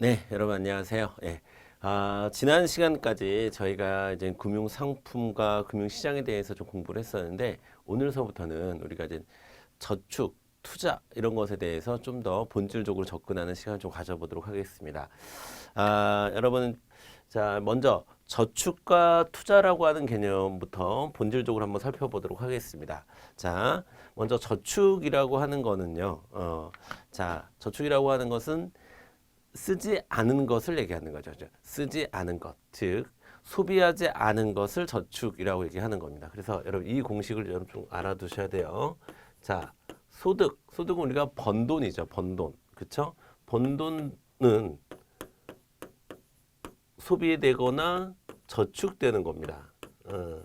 네, 여러분 안녕하세요. 예. 아, 지난 시간까지 저희가 이제 금융 상품과 금융 시장에 대해서 좀 공부를 했었는데 오늘서부터는 우리가 이제 저축, 투자 이런 것에 대해서 좀 더 본질적으로 접근하는 시간을 좀 가져보도록 하겠습니다. 아, 여러분 자, 먼저 저축과 투자라고 하는 개념부터 본질적으로 한번 살펴보도록 하겠습니다. 자, 먼저 저축이라고 하는 거는요. 어, 자, 저축이라고 하는 것은 쓰지 않은 것을 얘기하는 거죠. 쓰지 않은 것, 즉 소비하지 않은 것을 저축이라고 얘기하는 겁니다. 그래서 여러분 이 공식을 여러분 좀 알아두셔야 돼요. 자, 소득, 소득은 우리가 번 돈이죠. 번 돈, 그렇죠? 번 돈은 소비되거나 저축되는 겁니다. 어,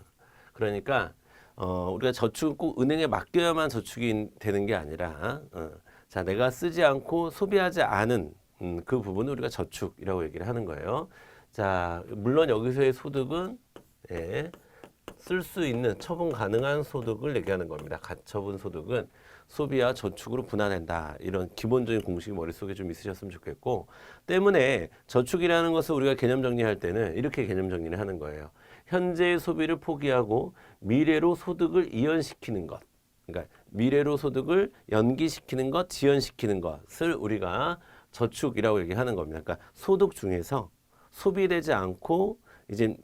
그러니까 어, 우리가 저축은 꼭 은행에 맡겨야만 저축이 되는 게 아니라 어, 자 내가 쓰지 않고 소비하지 않은 음, 그 부분을 우리가 저축이라고 얘기를 하는 거예요. 자 물론 여기서의 소득은 예, 쓸 수 있는 처분 가능한 소득을 얘기하는 겁니다. 가처분 소득은 소비와 저축으로 분할된다. 이런 기본적인 공식이 머릿속에 좀 있으셨으면 좋겠고 때문에 저축이라는 것을 우리가 개념 정리할 때는 이렇게 개념 정리를 하는 거예요. 현재의 소비를 포기하고 미래로 소득을 이연시키는 것. 그러니까 미래로 소득을 연기시키는 것, 지연시키는 것을 우리가 저축이라고 얘기하는 겁니다. 그러니까 소득 중에서 소비되지 않고 이제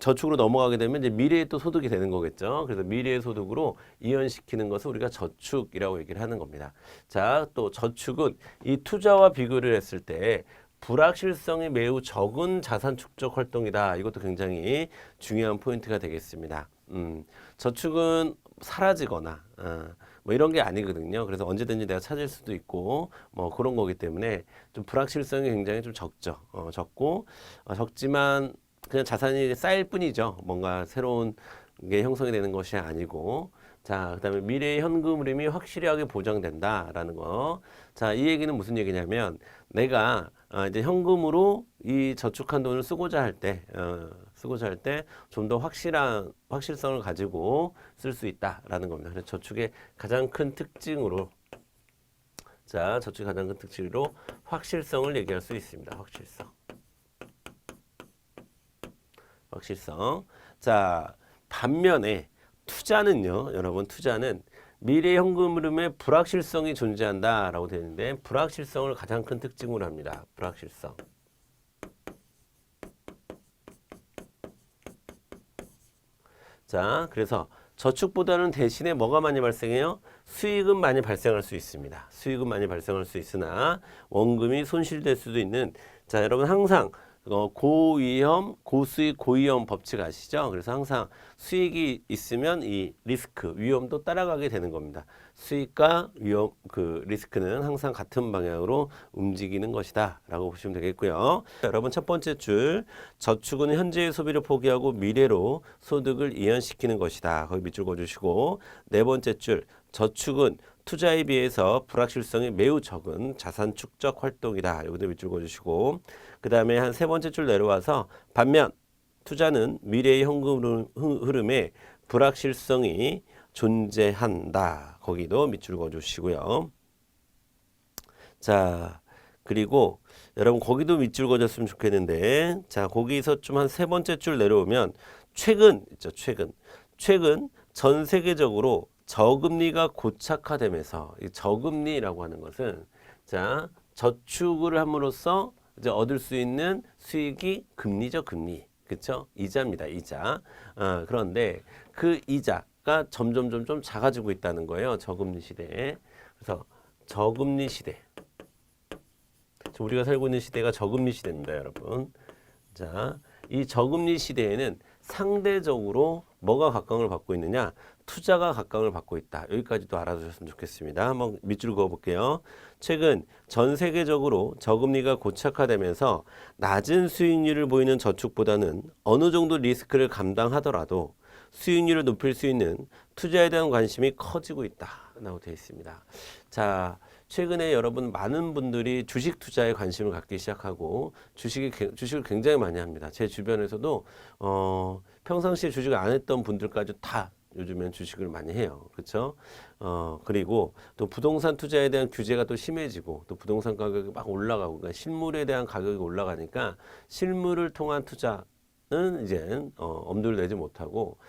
저축으로 넘어가게 되면 이제 미래에 또 소득이 되는 거겠죠. 그래서 미래의 소득으로 이연시키는 것을 우리가 저축이라고 얘기를 하는 겁니다. 자, 또 저축은 이 투자와 비교를 했을 때 불확실성이 매우 적은 자산 축적 활동이다. 이것도 굉장히 중요한 포인트가 되겠습니다. 음, 저축은 사라지거나 어, 뭐 이런 게 아니거든요. 그래서 언제든지 내가 찾을 수도 있고 뭐 그런 거기 때문에 좀 불확실성이 굉장히 좀 적죠. 어, 적고 어, 적지만 그냥 자산이 쌓일 뿐이죠. 뭔가 새로운 게 형성이 되는 것이 아니고 자, 그다음에 미래의 현금 흐름이 확실하게 보장된다라는 거. 자, 이 얘기는 무슨 얘기냐면 내가 어, 이제 현금으로 이 저축한 돈을 쓰고자 할 때, 어, 쓰고자 할 때 좀 더 확실한 확실성을 가지고 쓸 수 있다라는 겁니다. 그래서 저축의 가장 큰 특징으로 자, 저축의 가장 큰 특징으로 확실성을 얘기할 수 있습니다. 확실성. 확실성. 자, 반면에 투자는요, 여러분, 투자는 미래 현금 흐름에 불확실성이 존재한다라고 되는데 불확실성을 가장 큰 특징으로 합니다. 불확실성. 자, 그래서 저축보다는 대신에 뭐가 많이 발생해요? 수익은 많이 발생할 수 있습니다. 수익은 많이 발생할 수 있으나 원금이 손실될 수도 있는 자, 여러분 항상 어, 고위험, 고수익, 고위험 법칙 아시죠? 그래서 항상 수익이 있으면 이 리스크, 위험도 따라가게 되는 겁니다. 수익과 위험, 그 리스크는 항상 같은 방향으로 움직이는 것이다. 라고 보시면 되겠고요. 자, 여러분 첫 번째 줄, 저축은 현재의 소비를 포기하고 미래로 소득을 이연시키는 것이다. 거기 밑줄 그어주시고, 네 번째 줄, 저축은 투자에 비해서 불확실성이 매우 적은 자산 축적 활동이다. 여기도 밑줄 그어주시고, 그 다음에 한 세 번째 줄 내려와서 반면 투자는 미래의 현금 흐름에 불확실성이 존재한다. 거기도 밑줄 그어주시고요. 자, 그리고 여러분 거기도 밑줄 그어줬으면 좋겠는데, 자 거기서 좀 한 세 번째 줄 내려오면 최근 있죠. 최근 최근 전 세계적으로 저금리가 고착화되면서 이 저금리라고 하는 것은 자 저축을 함으로써 이제 얻을 수 있는 수익이 금리죠, 금리. 그렇죠? 이자입니다, 이자. 어, 그런데 그 이자 가 점점 점점 작아지고 있다는 거예요. 저금리 시대에. 그래서 저금리 시대. 우리가 살고 있는 시대가 저금리 시대입니다, 여러분. 자, 이 저금리 시대에는 상대적으로 뭐가 각광을 받고 있느냐? 투자가 각광을 받고 있다. 여기까지도 알아두셨으면 좋겠습니다. 한번 밑줄 그어볼게요. 최근 전 세계적으로 저금리가 고착화되면서 낮은 수익률을 보이는 저축보다는 어느 정도 리스크를 감당하더라도 수익률을 높일 수 있는 투자에 대한 관심이 커지고 있다라고 되어 있습니다. 자, 최근에 여러분 많은 분들이 주식 투자에 관심을 갖기 시작하고 주식이 주식을 굉장히 많이 합니다. 제 주변에서도 어, 평상시에 주식을 안 했던 분들까지 다 요즘엔 주식을 많이 해요. 그렇죠? 어, 그리고 또 부동산 투자에 대한 규제가 또 심해지고 또 부동산 가격이 막 올라가고 그러니까 실물에 대한 가격이 올라가니까 실물을 통한 투자 는 이제 어, 엄두를 내지 못하고